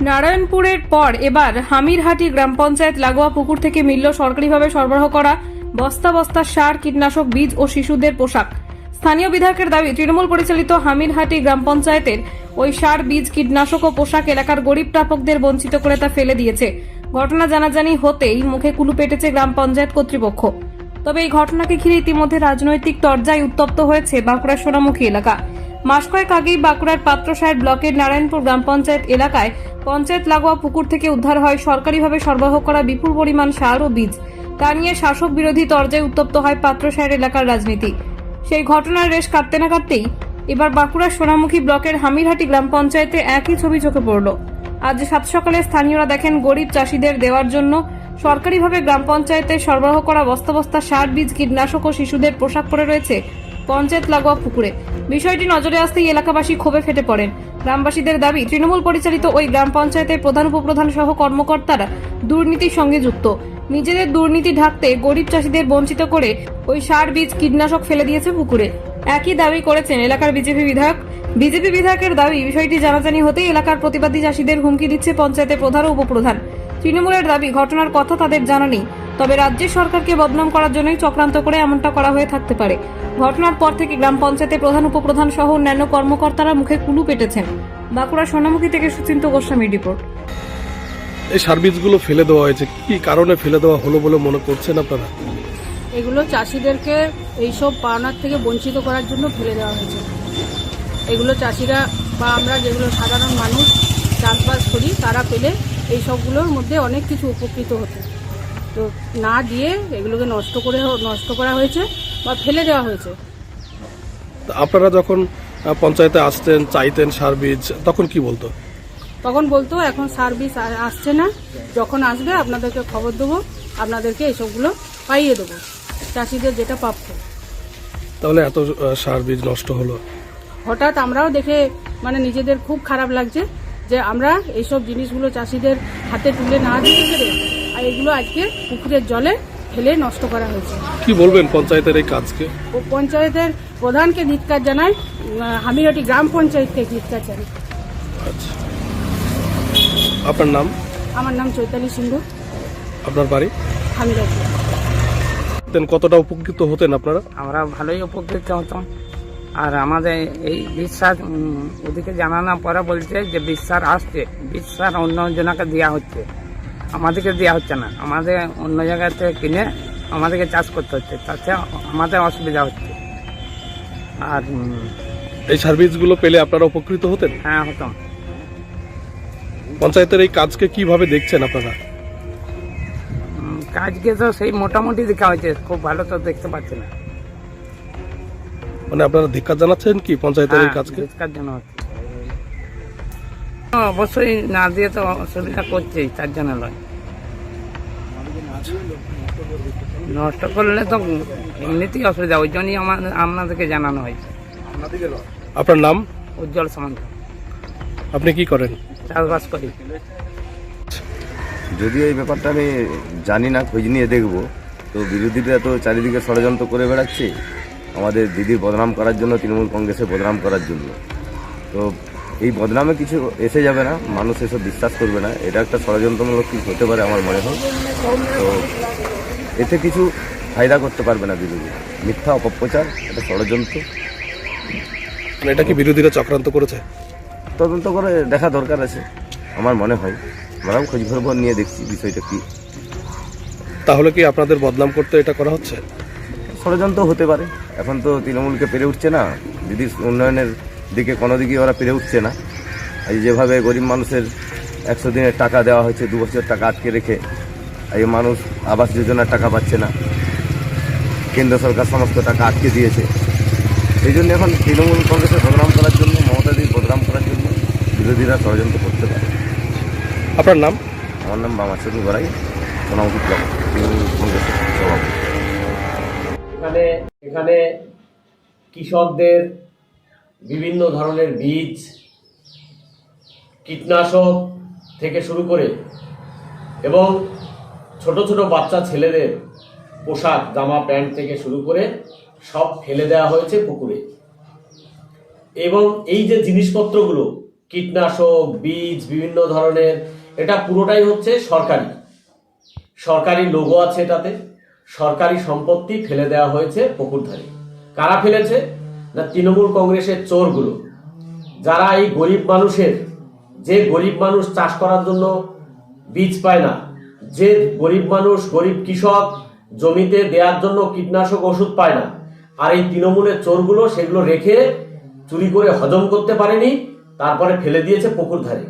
নারায়ণপুরের পর এবার হামিরহাটি গ্রাম পঞ্চায়েত লাগোয়া পুকুর থেকে মিলল সরকারিভাবে সরবরাহ করা বস্তা বস্তা সার, কীটনাশক, বীজ ও শিশুদের পোশাক। স্থানীয় বিধায়কের দাবি, তৃণমূল পরিচালিত হামিরহাটি গ্রাম পঞ্চায়েতের ওই সার, বীজ, কীটনাশক ও পোশাক এলাকার গরিব প্রাপকদের বঞ্চিত করে তা ফেলে দিয়েছে। ঘটনা জানাজানি হতেই মুখে কুলু পেটেছে গ্রাম পঞ্চায়েত কর্তৃপক্ষ। তবে এই ঘটনাকে ঘিরে ইতিমধ্যে রাজনৈতিক তরজায় উত্তপ্ত হয়েছে বাঁকুড়ার সোনামুখী এলাকা। মাস কয়েক আগেই বাঁকুড়ার পাত্রসাহের ব্লকের নারায়ণপুর গ্রাম পঞ্চায়েত এলাকায় পঞ্চায়েত লাগোয়া পুকুর থেকে উদ্ধার হয়, সরকারিভাবে সরবরাহ করা বিপুল পরিমাণ সার ও বীজ। তা নিয়ে শাসক বিরোধী তর্জায় উত্তপ্ত হয় পাত্রসাহের এলাকার রাজনীতি। সেই ঘটনার রেশ কাটতে না কাটতেই এবার বাঁকুড়ার সোনামুখী ব্লকের হামিরহাটি গ্রাম পঞ্চায়েতে একই ছবি চোখে পড়ল। আজ সাত সকালে স্থানীয়রা দেখেন গরিব চাষিদের দেওয়ার জন্য সরকারিভাবে গ্রাম পঞ্চায়েতে সরবরাহ করা বস্তা বস্তা সার, বীজ, কীটনাশক ও শিশুদের পোশাক পরে রয়েছে পঞ্চায়েত লাগোয়া পুকুরে। বিষয়টি নজরে আসতেই এলাকাবাসী ক্ষোভে ফেটে পড়েন। গ্রামবাসীদের দাবি, তৃণমূল পরিচালিত ওই গ্রাম পঞ্চায়েতের প্রধান, উপপ্রধান সহ কর্মকর্তারা দুর্নীতির সঙ্গে যুক্ত। নিজেদের দুর্নীতি ঢাকতে গরিব চাষিদের বঞ্চিত করে ওই সার, বীজ, কীটনাশক ফেলে দিয়েছে পুকুরে। একই দাবি করেছেন এলাকার বিজেপি বিধায়ক। বিজেপি বিধায়কের দাবি, বিষয়টি জানাজানি হতেই এলাকার প্রতিবাদী চাষিদের হুমকি দিচ্ছে পঞ্চায়েতের প্রধান ও উপপ্রধান। তৃণমূলের দাবি ঘটনার কথা তাদের জানা নেই। তবে রাজ্যের সরকারকে বদনাম করার জন্যই চক্রান্ত করে এমনটা করা হয়ে থাকতে পারে। ঘটনার পর থেকে গ্রাম পঞ্চায়েতের প্রধান উপপ্রধান সহ অন্যান্য কর্মকর্তারা মুখে কুলু পেটেছেন। বাঁকুড়া সোনামুখী থেকে সুচিন্ত গোস্বামী রিপোর্ট। এই সার্ভিসগুলো ফেলে দেওয়া হয়েছে। কি কারণে ফেলে দেওয়া হলো বলে মনে করছেন আপনারা? এগুলো চাষিদেরকে এইসব পাওনার থেকে বঞ্চিত করার জন্য ফেলে দেওয়া হয়েছে। এগুলো চাষিরা বা আমরা যেগুলো সাধারণ মানুষ চাষবাস করি তারা পেলে এই সবগুলোর মধ্যে অনেক কিছু উপকৃত হতো। তো না দিয়ে এগুলোকে নষ্ট করে নষ্ট করা হয়েছে বা ফেলে দেওয়া হয়েছে। তা আপনারা যখন পঞ্চায়েতে আসতেন চাইতেন সার বীজ তখন কি বলতো? তখন বলতো এখন সার্ভিস আসছে না। যখন আসবে আপনাদেরকে খবর দেবো আপনাদেরকে এইসবগুলো পাইয়ে দেবো। চাষিদের যেটা প্রাপ্য। তাহলে এত সার বীজ নষ্ট হলো। হঠাৎ আমরাও দেখে মানে নিজেদের খুব খারাপ লাগছে। যে আমরা এইসব জিনিসগুলো চাষিদের হাতে তুলে না দিতে পেরে আর এগুলো আজকে পুকুরের জলে ফেলে নষ্ট করা হয়েছে। কি বলবেন পঞ্চায়েতের এই কাজকে? ও পঞ্চায়েতের প্রধানকে ধিৎকার জানাই হামিরটি গ্রাম পঞ্চায়েতকে ধিৎকার জানাই। আচ্ছা। আপনার নাম? আমার নাম চৈতালি সিংহ আপনার বাড়ি? হামিরটি কতটা উপকৃত হতেন আপনারা? আমরা ভালোই উপকৃত হতাম। আর আমাদের এই বিশ্বাস ওদিকে জানানোর পরে বলছে যে বিশ্বাস আসছে। বিশ্বাস অন্য জনকে দেওয়া হচ্ছে। আমাদেরকে দেওয়া হচ্ছে না। আমাদের অন্য জায়গা থেকে কিনে আমাদেরকে চাষ করতে হচ্ছে। তাতে আমাদের অসুবিধা হচ্ছে। আর এই সার্ভিসগুলো পেলে আপনারা উপকৃত হতেন? হ্যাঁ হতাম। পঞ্চায়েতের এই কাজকে কীভাবে দেখছেন আপনারা? কাজকে তো সেই মোটামুটি দেখা হয়েছে। খুব ভালো তো দেখতে পাচ্ছি না। মানে আপনারা ধিক্কার জানাচ্ছেন কি পঞ্চায়েতের এই হ্যাঁ, কাজকে? ধিক্কার হ্যাঁ, অবশ্যই না দিয়ে তো অসুবিধা করছেই তার জন্য নয়। নষ্ট করলে তো এমনিতেই অসুবিধা ওই জন্যই আমাদের আপনাদেরকে জানানো হয়েছে। আপনার নাম? উজ্জ্বল সামন্ত। আপনি কি করেন? চাষবাস করি। যদি এই ব্যাপারটা আমি জানি না খোঁজ নিয়ে দেখব। তো বিরোধীরা তো চারিদিকে ষড়যন্ত্র করে বেড়াচ্ছে। আমাদের দিদির বদনাম করার জন্য তৃণমূল কংগ্রেসের বদনাম করার জন্য। তো এই বদনামে কিছু এসে যাবে না মানুষ এসব বিশ্বাস করবে না। এটা একটা ষড়যন্ত্রমূলক কিছু হতে পারে আমার মনে হয়। তো এতে কিছু ফায়দা করতে পারবে না বিরোধী মিথ্যা অপপ্রচার এটা ষড়যন্ত্র। এটা কি বিরোধীরা চক্রান্ত করেছে? তদন্ত করে দেখা দরকার আছে আমার মনে হয়। আমরাও খোঁজ খবর নিয়ে দেখছি বিষয়টা কী। তাহলে কি আপনাদের বদনাম করতে এটা করা হচ্ছে? ষড়যন্ত্র হতে পারে। এখন তো তৃণমূলকে পেরে উঠছে না। দিদির উন্নয়নের দিকে কোনো দিকে ওরা পেরে উঠছে না। এই যেভাবে গরিব মানুষের একশো দিনের টাকা দেওয়া হয়েছে দু বছর টাকা আটকে রেখে এই মানুষ আবাস যোজনার টাকা পাচ্ছে না। কেন্দ্র সরকার সমস্ত টাকা আটকে দিয়েছে। সেই জন্য এখন তৃণমূল কংগ্রেসের বদনাম করার জন্য মমতা দিদির বদনাম করার জন্য বিরোধীরা ষড়যন্ত্র করতে পারে। আপনার নাম? আমার নাম বামাচন্দ্র গড়াই সোনামুখী কৃষকদের বিভিন্ন ধরনের বীজ, কীটনাশক থেকে শুরু করে এবং ছোট ছোট বাচ্চা ছেলেদের পোশাক, জামা, প্যান্ট থেকে শুরু করে সব ফেলে দেওয়া হয়েছে পুকুরে। এবং এই যে জিনিসপত্রগুলো, কীটনাশক, বীজ, বিভিন্ন ধরনের, এটা পুরোটাই হচ্ছে সরকারি। সরকারি লোগো আছে এটাতে। সরকারি সম্পত্তি ফেলে দেওয়া হয়েছে পুকুরধারে কারা ফেলেছে? না তৃণমূল কংগ্রেসের চোরগুলো। যারা এই গরিব মানুষের, যে গরিব মানুষ চাষ করার জন্য বীজ পায় না, যে গরিব মানুষ, গরিব কৃষক জমিতে দেওয়ার জন্য কীটনাশক ওষুধ পায় না, আর এই তৃণমূলের চোরগুলো সেগুলো রেখে চুরি করে হজম করতে পারেনি, তারপরে ফেলে দিয়েছে পুকুর ধারে।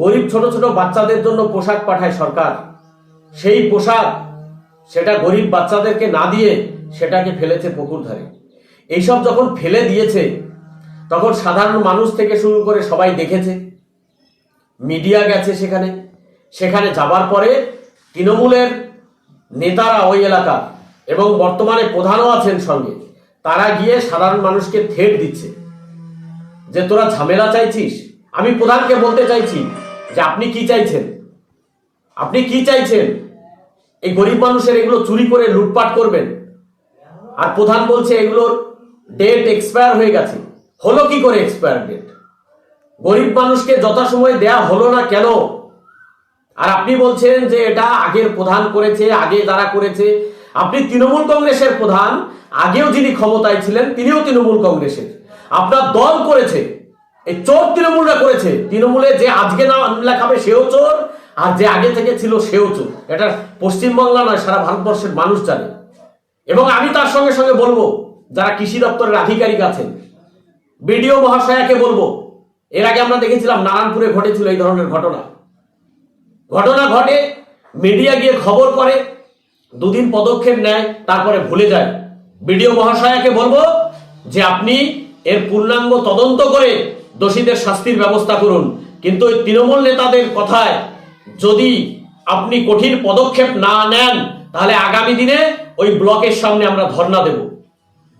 গরিব ছোট ছোট বাচ্চাদের জন্য পোশাক পাঠায় সরকার। সেই পোশাক সেটা গরিব বাচ্চাদেরকে না দিয়ে সেটাকে ফেলেছে পুকুর ধারে। এইসব যখন ফেলে দিয়েছে, তখন সাধারণ মানুষ থেকে শুরু করে সবাই দেখেছে। মিডিয়া গেছে সেখানে। সেখানে যাবার পরে তৃণমূলের নেতারা ওই এলাকা এবং বর্তমানে প্রধানও আছেন সঙ্গে, তারা গিয়ে সাধারণ মানুষকে থেট দিচ্ছে যে তোরা ঝামেলা চাইছিস। আমি প্রধানকে বলতে চাইছি যে আপনি কি চাইছেন? আপনি কি চাইছেন? এই গরিব মানুষের এগুলো চুরি করে লুটপাট করবেন? আর প্রধান বলছে এগুলোর ডেট এক্সপায়ার হয়ে গেছে। হলো কি করে এক্সপায়ার ডেট গরিব মানুষকে যথাসময়ে দেয়া হলো না কেন? আর আপনি বলছেন যে এটা আগের প্রধান করেছে, আগে যারা করেছে, আপনি তৃণমূল কংগ্রেসের প্রধান, আগেও যিনি ক্ষমতায় ছিলেন, তিনিও তৃণমূল কংগ্রেসের। আপনার দল করেছে, এই চোর তৃণমূলরা করেছে, তৃণমূলে যে আজকে নাম লেখাবে সেও চোর, আর যে আগে থেকে ছিল সেও চোর। এটা পশ্চিমবাংলা নয়, সারা ভারতবর্ষের মানুষ জানে। এবং আমি তার সঙ্গে সঙ্গে বলব যারা কৃষি দপ্তরের আধিকারিক আছেন, বিডিও মহাশয়াকে বলব, এর আগে আমরা দেখেছিলাম নারায়ণপুরে ঘটেছিল এই ধরনের ঘটনা। ঘটনা ঘটে, মিডিয়া গিয়ে খবর করে, দুদিন পদক্ষেপ নেয়, তারপরে ভুলে যায়। বিডিও মহাশয়াকে বলব যে আপনি এর পূর্ণাঙ্গ তদন্ত করে দোষীদের শাস্তির ব্যবস্থা করুন। কিন্তু ওই তৃণমূল নেতাদের কথায় যদি আপনি কঠিন পদক্ষেপ না নেন, তাহলে আগামী দিনে ওই ব্লকের সামনে আমরা ধর্ণা দেব।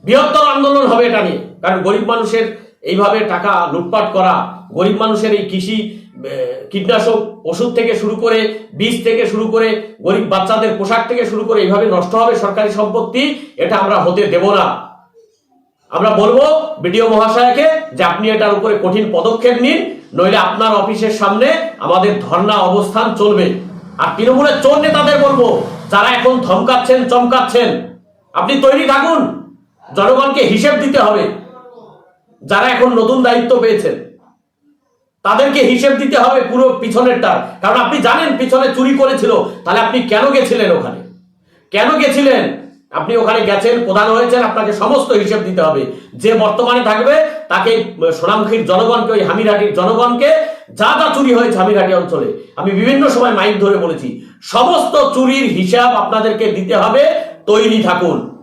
বৃহত্তর আন্দোলন হবে এটা নিয়ে। কারণ গরিব মানুষের এইভাবে টাকা লুটপাট করা, গরিব মানুষের এই কৃষি কীটনাশক ওষুধ থেকে শুরু করে, বীজ থেকে শুরু করে, গরিব বাচ্চাদের পোশাক থেকে শুরু করে এইভাবে নষ্ট হবে সরকারি সম্পত্তি, এটা আমরা হতে দেব না। আমরা বলব বিডিও মহাশয়কে যে আপনি এটার উপরে কঠিন পদক্ষেপ নিন, নইলে আপনার অফিসের সামনে আমাদের ধর্ণা অবস্থান চলবে। আর তৃণমূলের চোর নেতাদের বলব, যারা এখন ধমকাচ্ছেন, চমকাচ্ছেন। আপনি তৈরি থাকুন। জনগণকে হিসেব দিতে হবে। যারা এখন নতুন দায়িত্ব পেয়েছেন, তাদেরকে হিসেব দিতে হবে পুরো পিছনেরটার কারণ আপনি জানেন পিছনে চুরি করেছিল, তাহলে আপনি কেন গেছিলেন ওখানে? কেন গেছিলেন? আপনি ওখানে গেছেন, প্রধান হয়েছেন, আপনাকে সমস্ত হিসেব দিতে হবে। যে বর্তমানে থাকবে, তাকে সোনামুখীর জনগণকে, ওই হামিরহাটির জনগণকে, যা যা চুরি হয়েছে হামিরহাটি অঞ্চলে। আমি বিভিন্ন সময় মাইক ধরে বলেছি, সমস্ত চুরির হিসাব আপনাদেরকে দিতে হবে, তৈরি থাকুন।